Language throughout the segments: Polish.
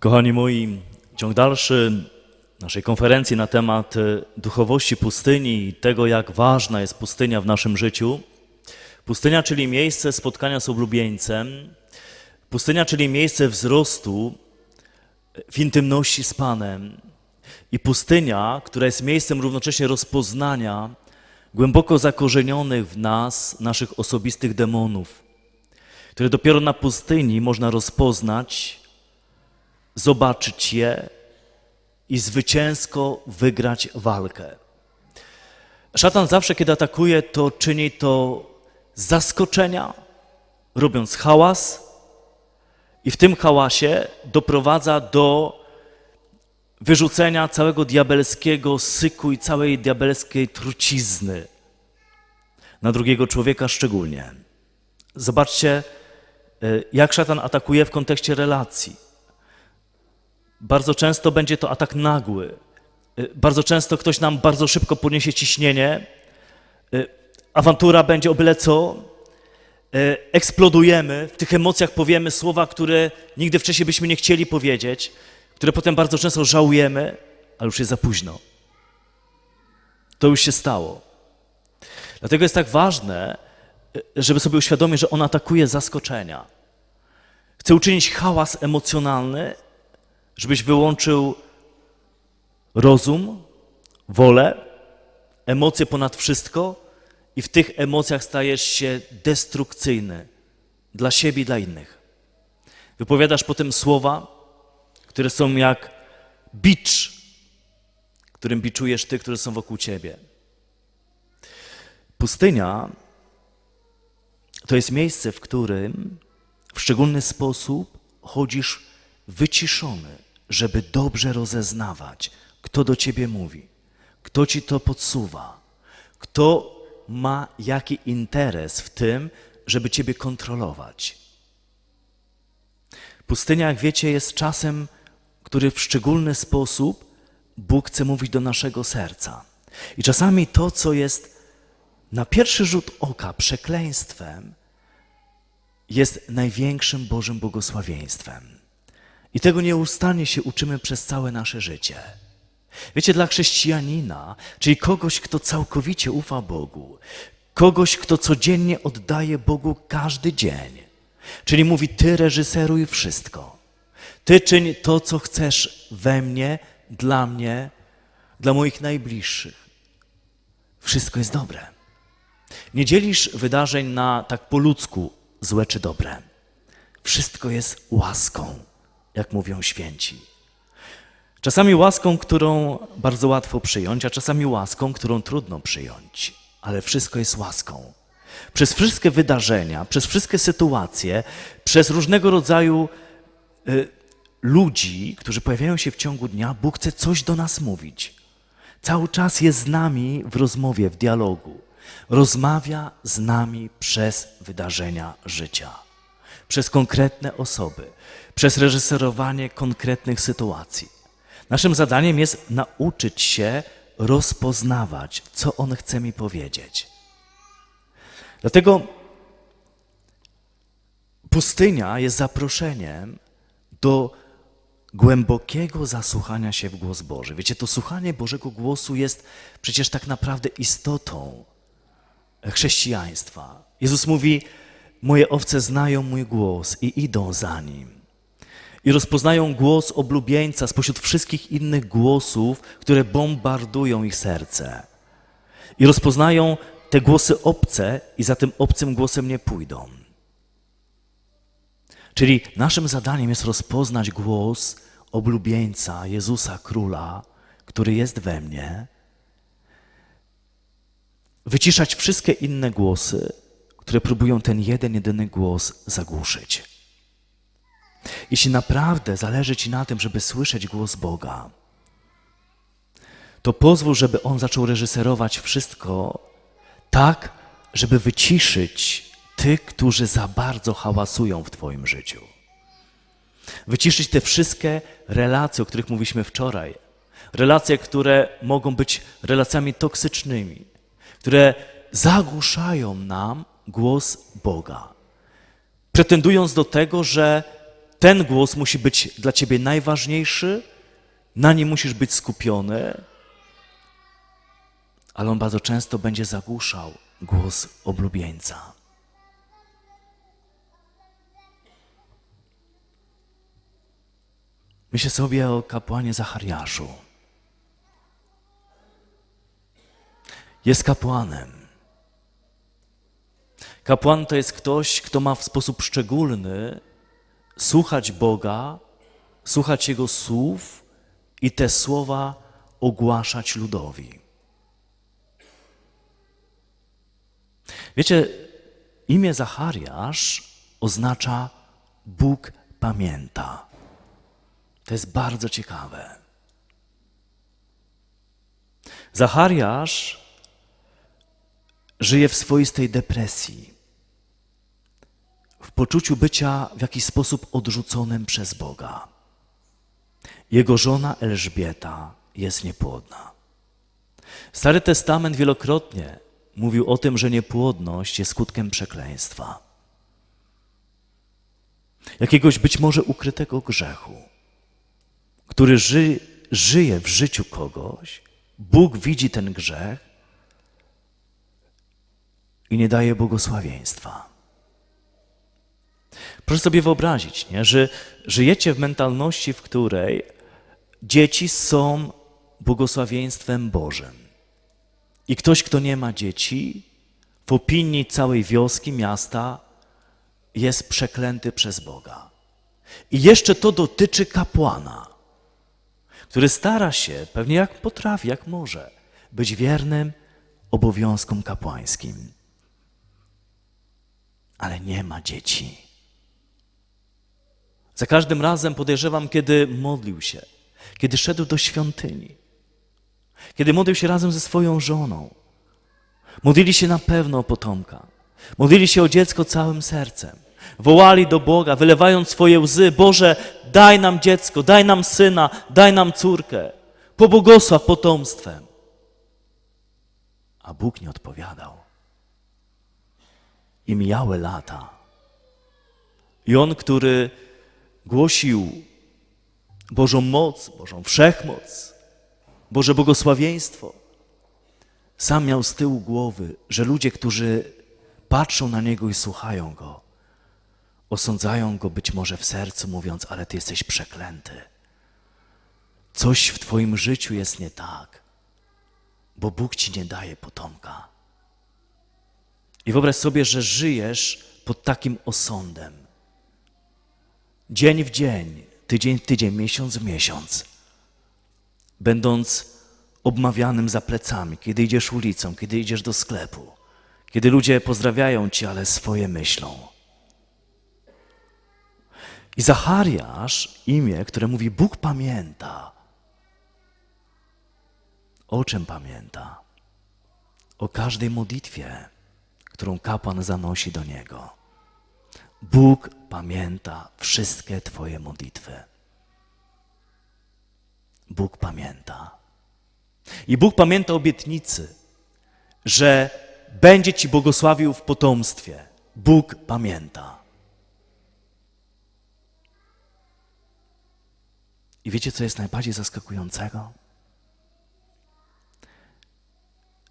Kochani moi, ciąg dalszy naszej konferencji na temat e, duchowości pustyni i tego, jak ważna jest pustynia w naszym życiu. Pustynia, czyli miejsce spotkania z oblubieńcem, pustynia, czyli miejsce wzrostu w intymności z Panem, i pustynia, która jest miejscem równocześnie rozpoznania głęboko zakorzenionych w nas, naszych osobistych demonów, które dopiero na pustyni można rozpoznać, zobaczyć je i zwycięsko wygrać walkę. Szatan zawsze, kiedy atakuje, to czyni to z zaskoczenia, robiąc hałas, i w tym hałasie doprowadza do wyrzucenia całego diabelskiego syku i całej diabelskiej trucizny na drugiego człowieka szczególnie. Zobaczcie, y, jak szatan atakuje w kontekście relacji. Bardzo często będzie to atak nagły. Y, Bardzo często ktoś nam bardzo szybko podniesie ciśnienie. y, Awantura będzie o byle co. y, Eksplodujemy, w tych emocjach powiemy słowa, które nigdy wcześniej byśmy nie chcieli powiedzieć, które potem bardzo często żałujemy, ale już jest za późno. To już się stało. Dlatego jest tak ważne, żeby sobie uświadomić, że on atakuje zaskoczenia. Chce uczynić hałas emocjonalny, żebyś wyłączył rozum, wolę, emocje ponad wszystko i w tych emocjach stajesz się destrukcyjny dla siebie i dla innych. Wypowiadasz potem słowa, które są jak bicz, którym biczujesz tych, którzy są wokół ciebie. Pustynia to jest miejsce, w którym w szczególny sposób chodzisz wyciszony, żeby dobrze rozeznawać, kto do ciebie mówi, kto ci to podsuwa, kto ma jaki interes w tym, żeby ciebie kontrolować. Pustynia, jak wiecie, jest czasem, który w szczególny sposób Bóg chce mówić do naszego serca. I czasami to, co jest na pierwszy rzut oka przekleństwem, jest największym Bożym błogosławieństwem. I tego nieustannie się uczymy przez całe nasze życie. Wiecie, dla chrześcijanina, czyli kogoś, kto całkowicie ufa Bogu, kogoś, kto codziennie oddaje Bogu każdy dzień, czyli mówi: Ty reżyseruj wszystko. Ty czyń to, co chcesz we mnie, dla mnie, dla moich najbliższych. Wszystko jest dobre. Nie dzielisz wydarzeń na tak po ludzku złe czy dobre. Wszystko jest łaską, jak mówią święci. Czasami łaską, którą bardzo łatwo przyjąć, a czasami łaską, którą trudno przyjąć, ale wszystko jest łaską. Przez wszystkie wydarzenia, przez wszystkie sytuacje, przez różnego rodzaju y, ludzi, którzy pojawiają się w ciągu dnia, Bóg chce coś do nas mówić. Cały czas jest z nami w rozmowie, w dialogu. Rozmawia z nami przez wydarzenia życia, przez konkretne osoby, przez reżyserowanie konkretnych sytuacji. Naszym zadaniem jest nauczyć się rozpoznawać, co On chce mi powiedzieć. Dlatego pustynia jest zaproszeniem do głębokiego zasłuchania się w głos Boży. Wiecie, to słuchanie Bożego głosu jest przecież tak naprawdę istotą chrześcijaństwa. Jezus mówi: Moje owce znają mój głos i idą za nim. I rozpoznają głos oblubieńca spośród wszystkich innych głosów, które bombardują ich serce. I rozpoznają te głosy obce i za tym obcym głosem nie pójdą. Czyli naszym zadaniem jest rozpoznać głos oblubieńca Jezusa Króla, który jest we mnie, wyciszać wszystkie inne głosy, które próbują ten jeden, jedyny głos zagłuszyć. Jeśli naprawdę zależy Ci na tym, żeby słyszeć głos Boga, to pozwól, żeby On zaczął reżyserować wszystko tak, żeby wyciszyć tych, którzy za bardzo hałasują w Twoim życiu. Wyciszyć te wszystkie relacje, o których mówiliśmy wczoraj. Relacje, które mogą być relacjami toksycznymi, które zagłuszają nam głos Boga, pretendując do tego, że ten głos musi być dla ciebie najważniejszy, na nim musisz być skupiony, ale on bardzo często będzie zagłuszał głos oblubieńca. Myślę sobie o kapłanie Zachariaszu. Jest kapłanem. Kapłan to jest ktoś, kto ma w sposób szczególny słuchać Boga, słuchać Jego słów i te słowa ogłaszać ludowi. Wiecie, imię Zachariasz oznacza Bóg pamięta. To jest bardzo ciekawe. Zachariasz żyje w swoistej depresji, poczuciu bycia w jakiś sposób odrzuconym przez Boga. Jego żona Elżbieta jest niepłodna. Stary Testament wielokrotnie mówił o tym, że niepłodność jest skutkiem przekleństwa. Jakiegoś być może ukrytego grzechu, który ży, żyje w życiu kogoś, Bóg widzi ten grzech i nie daje błogosławieństwa. Proszę sobie wyobrazić, nie? że żyjecie w mentalności, w której dzieci są błogosławieństwem Bożym. I ktoś, kto nie ma dzieci, w opinii całej wioski, miasta, jest przeklęty przez Boga. I jeszcze to dotyczy kapłana, który stara się, pewnie jak potrafi, jak może, być wiernym obowiązkom kapłańskim. Ale nie ma dzieci. Za każdym razem podejrzewam, kiedy modlił się, kiedy szedł do świątyni, kiedy modlił się razem ze swoją żoną. Modlili się na pewno o potomka. Modlili się o dziecko całym sercem. Wołali do Boga, wylewając swoje łzy: Boże, daj nam dziecko, daj nam syna, daj nam córkę. Pobłogosław potomstwem. A Bóg nie odpowiadał. I mijały lata. I on, który głosił Bożą moc, Bożą wszechmoc, Boże błogosławieństwo. Sam miał z tyłu głowy, że ludzie, którzy patrzą na Niego i słuchają Go, osądzają Go być może w sercu, mówiąc, ale Ty jesteś przeklęty. Coś w Twoim życiu jest nie tak, bo Bóg Ci nie daje potomka. I wyobraź sobie, że żyjesz pod takim osądem. Dzień w dzień, tydzień w tydzień, miesiąc w miesiąc będąc obmawianym za plecami, kiedy idziesz ulicą, kiedy idziesz do sklepu, kiedy ludzie pozdrawiają cię, ale swoje myślą. I Zachariasz, imię, które mówi Bóg pamięta. O czym pamięta? O każdej modlitwie, którą kapłan zanosi do Niego. Bóg pamięta wszystkie Twoje modlitwy. Bóg pamięta. I Bóg pamięta obietnicy, że będzie Ci błogosławił w potomstwie. Bóg pamięta. I wiecie, co jest najbardziej zaskakującego?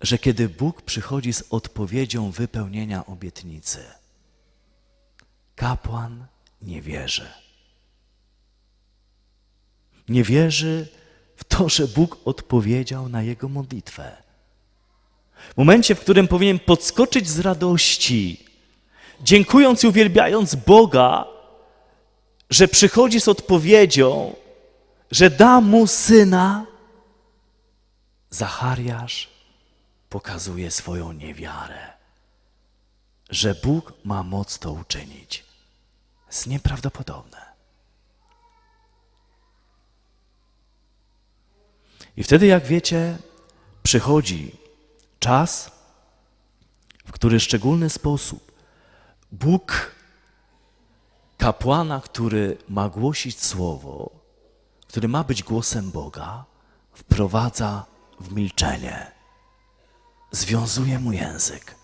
Że kiedy Bóg przychodzi z odpowiedzią wypełnienia obietnicy, kapłan nie wierzy. Nie wierzy w to, że Bóg odpowiedział na jego modlitwę. W momencie, w którym powinien podskoczyć z radości, dziękując i uwielbiając Boga, że przychodzi z odpowiedzią, że da mu syna, Zachariasz pokazuje swoją niewiarę, że Bóg ma moc to uczynić. Jest nieprawdopodobne. I wtedy, jak wiecie, przychodzi czas, w który szczególny sposób Bóg kapłana, który ma głosić słowo, który ma być głosem Boga, wprowadza w milczenie, związuje mu język.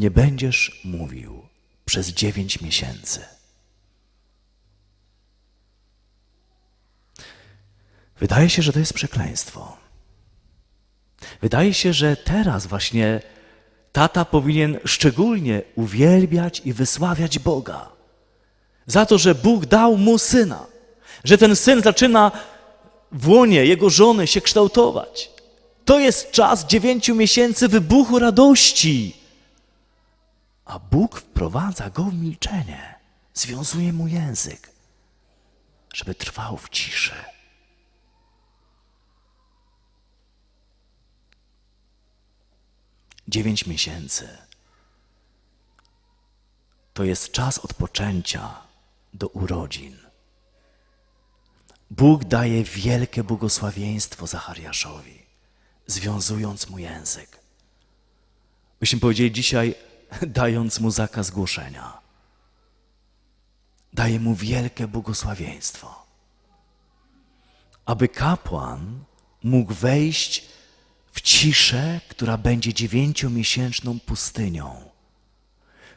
Nie będziesz mówił przez dziewięć miesięcy. Wydaje się, że to jest przekleństwo. Wydaje się, że teraz właśnie tata powinien szczególnie uwielbiać i wysławiać Boga za to, że Bóg dał mu syna, że ten syn zaczyna w łonie jego żony się kształtować. To jest czas dziewięciu miesięcy wybuchu radości. A Bóg wprowadza go w milczenie, związuje mu język, żeby trwał w ciszy. Dziewięć miesięcy to jest czas odpoczęcia do urodzin. Bóg daje wielkie błogosławieństwo Zachariaszowi, związując mu język. Byśmy powiedzieli dzisiaj, dając mu zakaz głoszenia. Daje mu wielkie błogosławieństwo, aby kapłan mógł wejść w ciszę, która będzie dziewięciomiesięczną pustynią,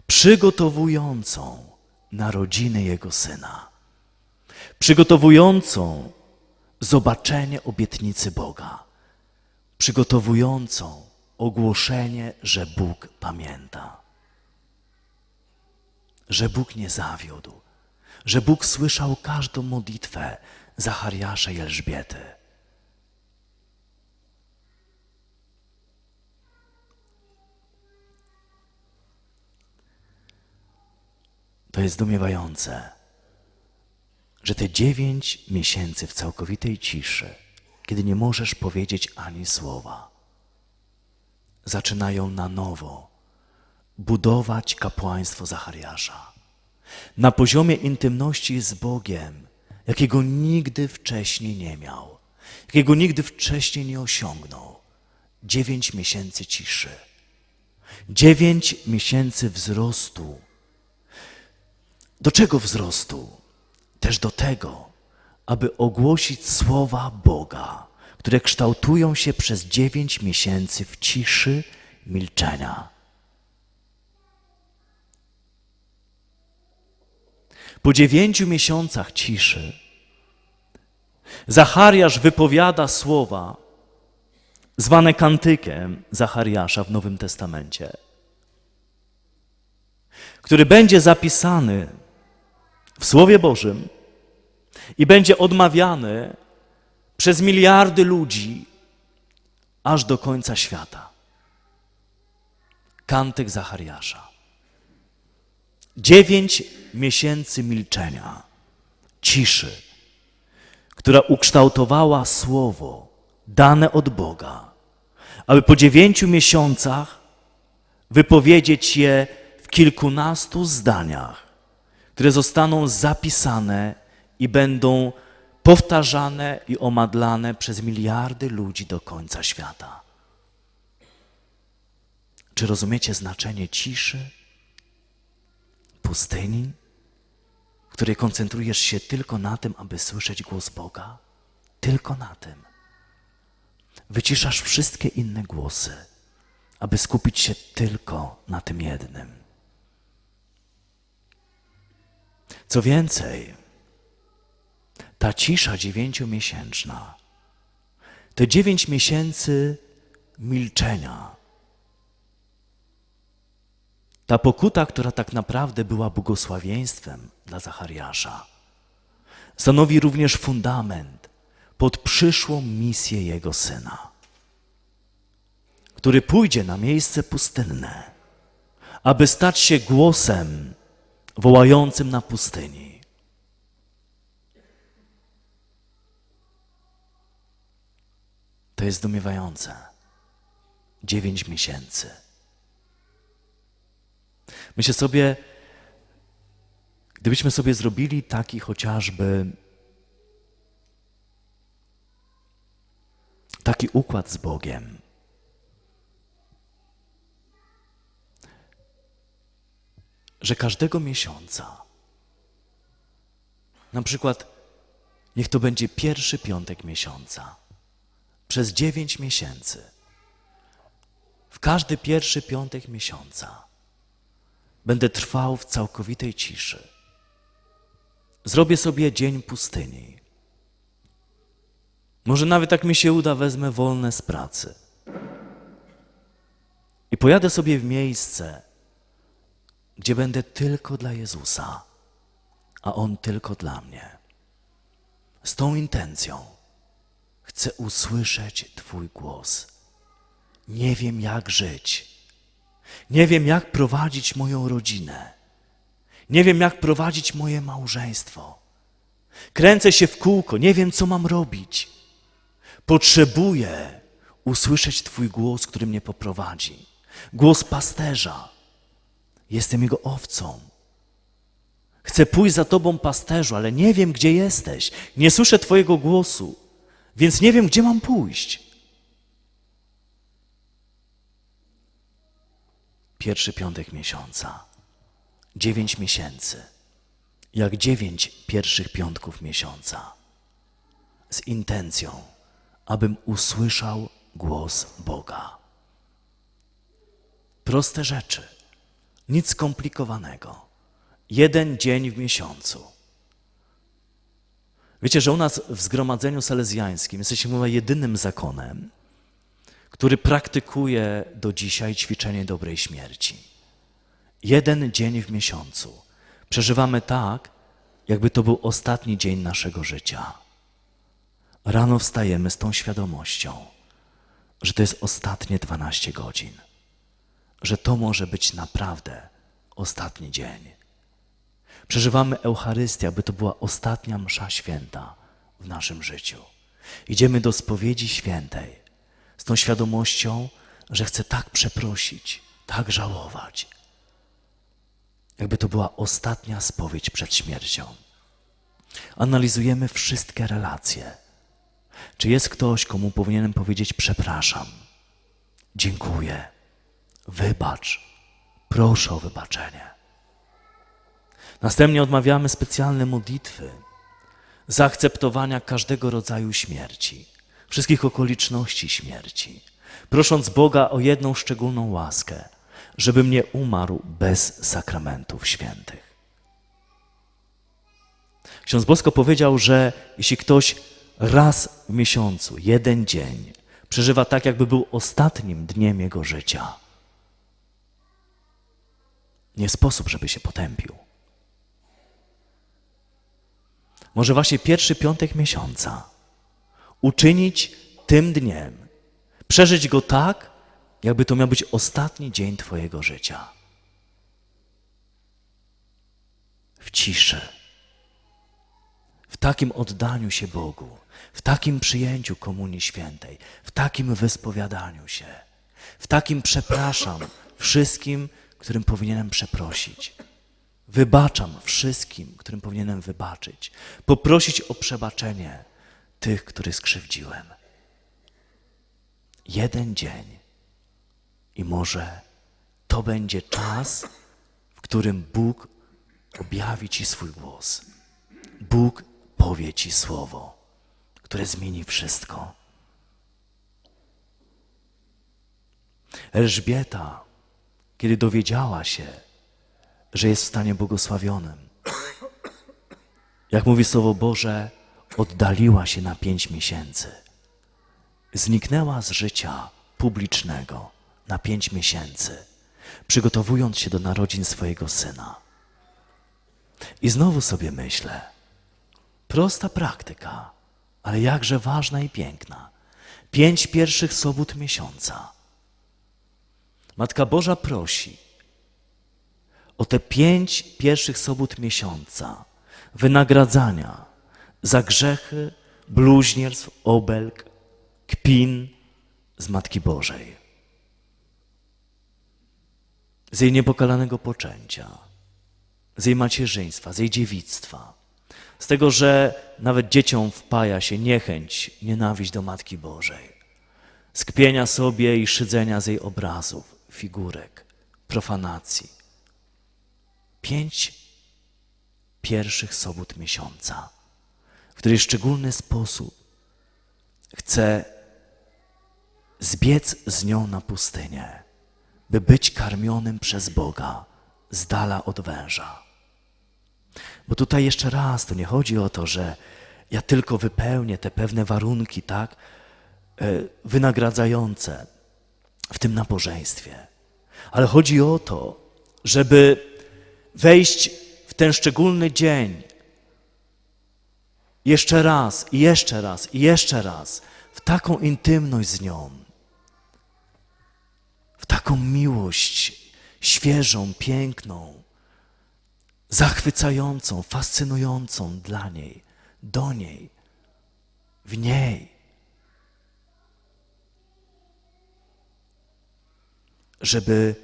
przygotowującą narodziny jego syna, przygotowującą zobaczenie obietnicy Boga, przygotowującą ogłoszenie, że Bóg pamięta, że Bóg nie zawiódł, że Bóg słyszał każdą modlitwę Zachariasza i Elżbiety. To jest zdumiewające, że te dziewięć miesięcy w całkowitej ciszy, kiedy nie możesz powiedzieć ani słowa, zaczynają na nowo budować kapłaństwo Zachariasza. Na poziomie intymności z Bogiem, jakiego nigdy wcześniej nie miał, jakiego nigdy wcześniej nie osiągnął. Dziewięć miesięcy ciszy, dziewięć miesięcy wzrostu. Do czego wzrostu? Też do tego, aby ogłosić słowa Boga, które kształtują się przez dziewięć miesięcy w ciszy milczenia. Po dziewięciu miesiącach ciszy Zachariasz wypowiada słowa zwane kantykiem Zachariasza w Nowym Testamencie, który będzie zapisany w Słowie Bożym i będzie odmawiany przez miliardy ludzi aż do końca świata. Kantyk Zachariasza. Dziewięć miesięcy milczenia, ciszy, która ukształtowała słowo dane od Boga, aby po dziewięciu miesiącach wypowiedzieć je w kilkunastu zdaniach, które zostaną zapisane i będą powtarzane i omadlane przez miliardy ludzi do końca świata. Czy rozumiecie znaczenie ciszy? pustyni, w której koncentrujesz się tylko na tym, aby słyszeć głos Boga, tylko na tym. Wyciszasz wszystkie inne głosy, aby skupić się tylko na tym jednym. Co więcej, ta cisza dziewięciomiesięczna, te dziewięć miesięcy milczenia, ta pokuta, która tak naprawdę była błogosławieństwem dla Zachariasza, stanowi również fundament pod przyszłą misję jego syna, który pójdzie na miejsce pustynne, aby stać się głosem wołającym na pustyni. To jest zdumiewające. Dziewięć miesięcy. Myślę sobie, gdybyśmy sobie zrobili taki chociażby taki układ z Bogiem, że każdego miesiąca, na przykład niech to będzie pierwszy piątek miesiąca, przez dziewięć miesięcy, w każdy pierwszy piątek miesiąca, będę trwał w całkowitej ciszy. Zrobię sobie dzień pustyni. Może nawet jak mi się uda, wezmę wolne z pracy. I pojadę sobie w miejsce, gdzie będę tylko dla Jezusa, a On tylko dla mnie. Z tą intencją chcę usłyszeć Twój głos. Nie wiem, jak żyć. Nie wiem, jak prowadzić moją rodzinę. Nie wiem, jak prowadzić moje małżeństwo. Kręcę się w kółko, nie wiem, co mam robić. Potrzebuję usłyszeć Twój głos, który mnie poprowadzi. Głos pasterza. Jestem jego owcą. Chcę pójść za Tobą, pasterzu, ale nie wiem, gdzie jesteś. Nie słyszę Twojego głosu, więc nie wiem, gdzie mam pójść. Pierwszy piątek miesiąca. Dziewięć miesięcy. Jak dziewięć pierwszych piątków miesiąca. Z intencją, abym usłyszał głos Boga. Proste rzeczy. Nic skomplikowanego. Jeden dzień w miesiącu. Wiecie, że u nas w zgromadzeniu salezjańskim jesteśmy chyba jedynym zakonem, który praktykuje do dzisiaj ćwiczenie dobrej śmierci. Jeden dzień w miesiącu. Przeżywamy tak, jakby to był ostatni dzień naszego życia. Rano wstajemy z tą świadomością, że to jest ostatnie 12 godzin, że to może być naprawdę ostatni dzień. Przeżywamy Eucharystię, aby to była ostatnia msza święta w naszym życiu. Idziemy do spowiedzi świętej z tą świadomością, że chcę tak przeprosić, tak żałować. Jakby to była ostatnia spowiedź przed śmiercią. Analizujemy wszystkie relacje. Czy jest ktoś, komu powinienem powiedzieć przepraszam, dziękuję, wybacz, proszę o wybaczenie. Następnie odmawiamy specjalne modlitwy zaakceptowania każdego rodzaju śmierci, wszystkich okoliczności śmierci, prosząc Boga o jedną szczególną łaskę, żebym nie umarł bez sakramentów świętych. Ksiądz Bosko powiedział, że jeśli ktoś raz w miesiącu, jeden dzień, przeżywa tak, jakby był ostatnim dniem jego życia, nie sposób, żeby się potępił. Może właśnie pierwszy piątek miesiąca uczynić tym dniem, przeżyć go tak, jakby to miał być ostatni dzień Twojego życia. W ciszy, w takim oddaniu się Bogu, w takim przyjęciu Komunii Świętej, w takim wyspowiadaniu się, w takim przepraszam wszystkim, którym powinienem przeprosić. Wybaczam wszystkim, którym powinienem wybaczyć. Poprosić o przebaczenie tych, których skrzywdziłem. Jeden dzień i może to będzie czas, w którym Bóg objawi Ci swój głos. Bóg powie Ci słowo, które zmieni wszystko. Elżbieta, kiedy dowiedziała się, że jest w stanie błogosławionym, jak mówi Słowo Boże, oddaliła się na pięć miesięcy. Zniknęła z życia publicznego na pięć miesięcy, przygotowując się do narodzin swojego syna. I znowu sobie myślę, prosta praktyka, ale jakże ważna i piękna. Pięć pierwszych sobót miesiąca. Matka Boża prosi o te pięć pierwszych sobót miesiąca wynagradzania za grzechy, bluźnierstw, obelg, kpin z Matki Bożej z jej niepokalanego poczęcia, z jej macierzyństwa, z jej dziewictwa, z tego, że nawet dzieciom wpaja się niechęć, nienawiść do Matki Bożej, z kpienia sobie i szydzenia z jej obrazów, figurek, profanacji. Pięć pierwszych sobót miesiąca, w której w szczególny sposób chce zbiec z nią na pustynię by być karmionym przez Boga z dala od węża. Bo tutaj jeszcze raz, to nie chodzi o to, że ja tylko wypełnię te pewne warunki, tak, e, wynagradzające w tym nabożeństwie. Ale chodzi o to, żeby wejść w ten szczególny dzień jeszcze raz, i jeszcze raz, i jeszcze raz w taką intymność z nią, w taką miłość świeżą, piękną, zachwycającą, fascynującą dla niej, do niej, w niej. Żeby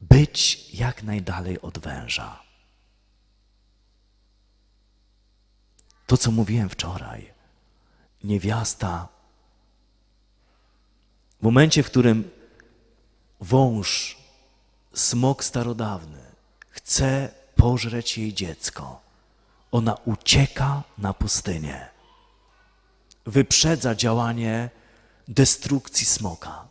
być jak najdalej od węża. To, co mówiłem wczoraj, niewiasta, w momencie, w którym wąż, smok starodawny, chce pożreć jej dziecko, ona ucieka na pustynię. Wyprzedza działanie destrukcji smoka.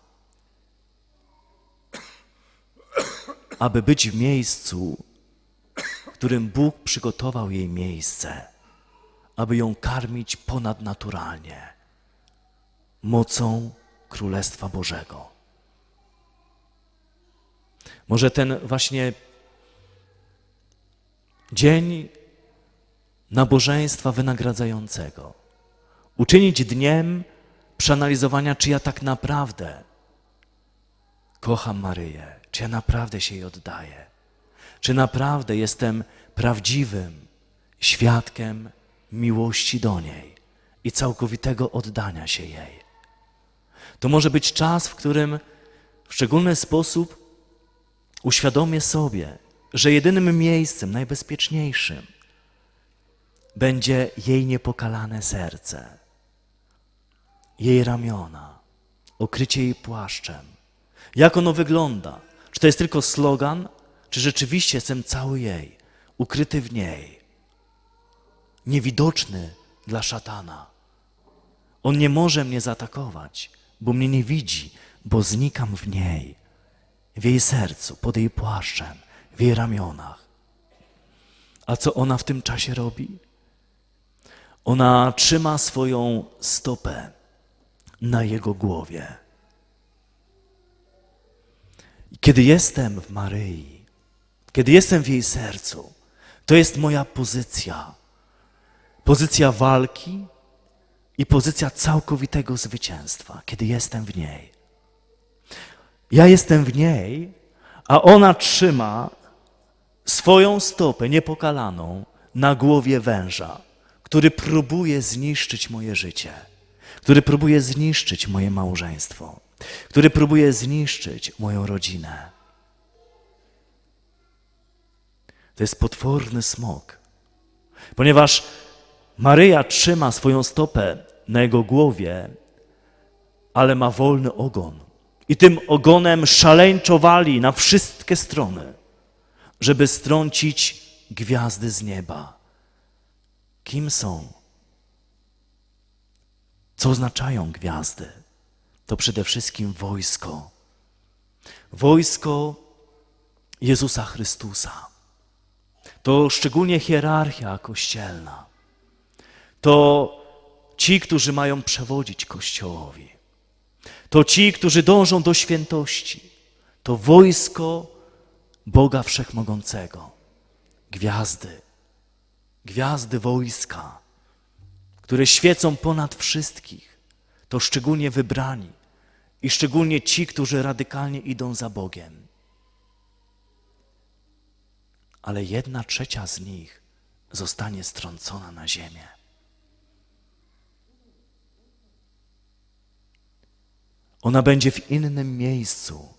Aby być w miejscu, w którym Bóg przygotował jej miejsce, aby ją karmić ponadnaturalnie, mocą Królestwa Bożego. Może ten właśnie dzień nabożeństwa wynagradzającego uczynić dniem przeanalizowania, czy ja tak naprawdę kocham Maryję, czy ja naprawdę się jej oddaję, czy naprawdę jestem prawdziwym świadkiem miłości do niej i całkowitego oddania się jej. To może być czas, w którym w szczególny sposób uświadomię sobie, że jedynym miejscem najbezpieczniejszym będzie jej niepokalane serce, jej ramiona, okrycie jej płaszczem. Jak ono wygląda? Czy to jest tylko slogan, czy rzeczywiście jestem cały jej, ukryty w niej, niewidoczny dla szatana? On nie może mnie zaatakować, bo mnie nie widzi, bo znikam w niej, w jej sercu, pod jej płaszczem, w jej ramionach. A co ona w tym czasie robi? Ona trzyma swoją stopę na jego głowie. Kiedy jestem w Maryi, kiedy jestem w jej sercu, to jest moja pozycja. Pozycja walki i pozycja całkowitego zwycięstwa, kiedy jestem w niej. Ja jestem w niej, a ona trzyma swoją stopę niepokalaną na głowie węża, który próbuje zniszczyć moje życie, który próbuje zniszczyć moje małżeństwo, który próbuje zniszczyć moją rodzinę. To jest potworny smok, ponieważ Maryja trzyma swoją stopę na jego głowie, ale ma wolny ogon. I tym ogonem szaleńczo wali na wszystkie strony, żeby strącić gwiazdy z nieba. Kim są? Co oznaczają gwiazdy? To przede wszystkim wojsko. Wojsko Jezusa Chrystusa. To szczególnie hierarchia kościelna. To ci, którzy mają przewodzić Kościołowi. To ci, którzy dążą do świętości. To wojsko Boga Wszechmogącego. Gwiazdy. Gwiazdy wojska, które świecą ponad wszystkich. To szczególnie wybrani i szczególnie ci, którzy radykalnie idą za Bogiem. Ale jedna trzecia z nich zostanie strącona na ziemię. Ona będzie w innym miejscu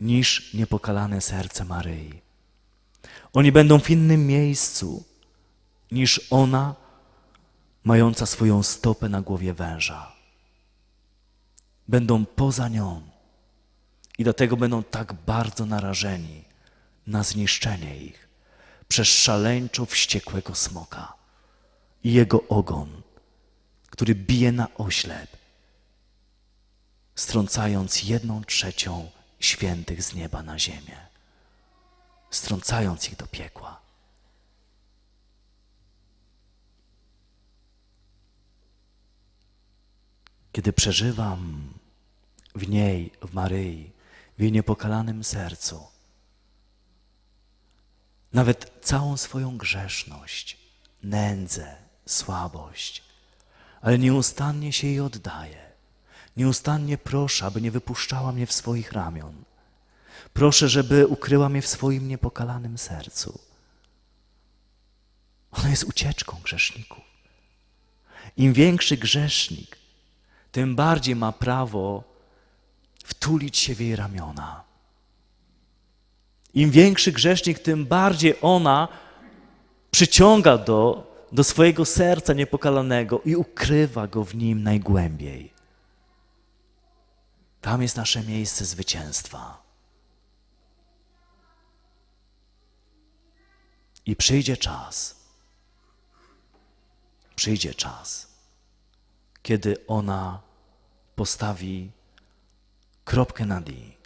niż niepokalane serce Maryi. Oni będą w innym miejscu niż ona, mająca swoją stopę na głowie węża. Będą poza nią i dlatego będą tak bardzo narażeni na zniszczenie ich przez szaleńczo wściekłego smoka i jego ogon, który bije na oślep strącając jedną trzecią świętych z nieba na ziemię. strącając ich do piekła. Kiedy przeżywam w niej, w Maryi, w jej niepokalanym sercu, nawet całą swoją grzeszność, nędzę, słabość, ale nieustannie się jej oddaję. Nieustannie proszę, aby nie wypuszczała mnie w swoich ramion. Proszę, żeby ukryła mnie w swoim niepokalanym sercu. Ona jest ucieczką grzeszników. Im większy grzesznik, tym bardziej ma prawo wtulić się w jej ramiona. Im większy grzesznik, tym bardziej ona przyciąga do, do swojego serca niepokalanego i ukrywa go w nim najgłębiej. Tam jest nasze miejsce zwycięstwa. I przyjdzie czas, przyjdzie czas, kiedy ona postawi kropkę nad i.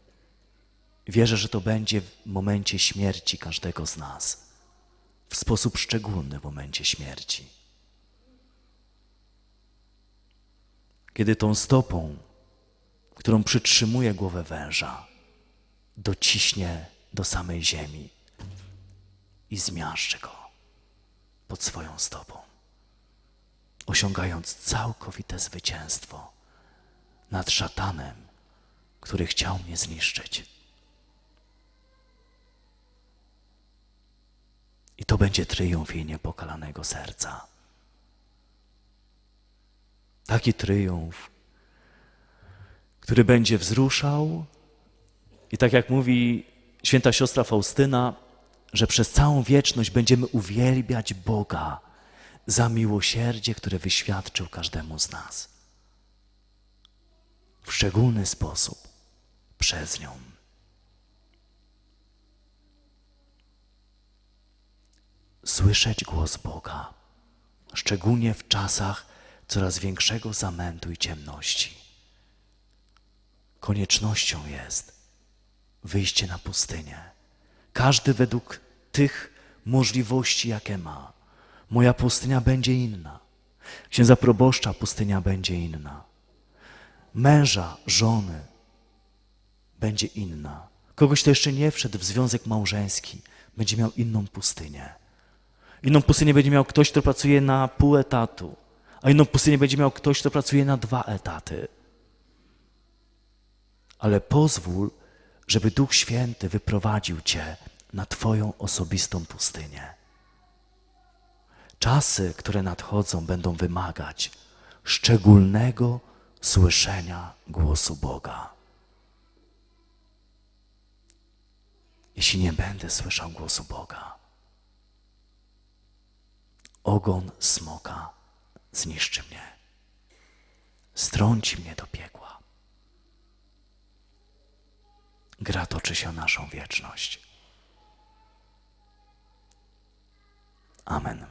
Wierzę, że to będzie w momencie śmierci każdego z nas, w sposób szczególny w momencie śmierci. Kiedy tą stopą, którą przytrzymuje głowę węża, dociśnie do samej ziemi i zmiażdży go pod swoją stopą, osiągając całkowite zwycięstwo nad szatanem, który chciał mnie zniszczyć. I to będzie tryumf jej niepokalanego serca. Taki tryumf, który będzie wzruszał i tak jak mówi święta siostra Faustyna, że przez całą wieczność będziemy uwielbiać Boga za miłosierdzie, które wyświadczył każdemu z nas. W szczególny sposób przez nią. Słyszeć głos Boga, szczególnie w czasach coraz większego zamętu i ciemności. Koniecznością jest wyjście na pustynię. Każdy według tych możliwości, jakie ma. Moja pustynia będzie inna. Księdza proboszcza pustynia będzie inna. Męża, żony będzie inna. Kogoś, kto jeszcze nie wszedł w związek małżeński, będzie miał inną pustynię. Inną pustynię będzie miał ktoś, kto pracuje na pół etatu, a inną pustynię będzie miał ktoś, kto pracuje na dwa etaty. Ale pozwól, żeby Duch Święty wyprowadził Cię na Twoją osobistą pustynię. Czasy, które nadchodzą, będą wymagać szczególnego słyszenia głosu Boga. Jeśli nie będę słyszał głosu Boga, ogon smoka zniszczy mnie, strąci mnie do piekła. Gra toczy się naszą wieczność. Amen.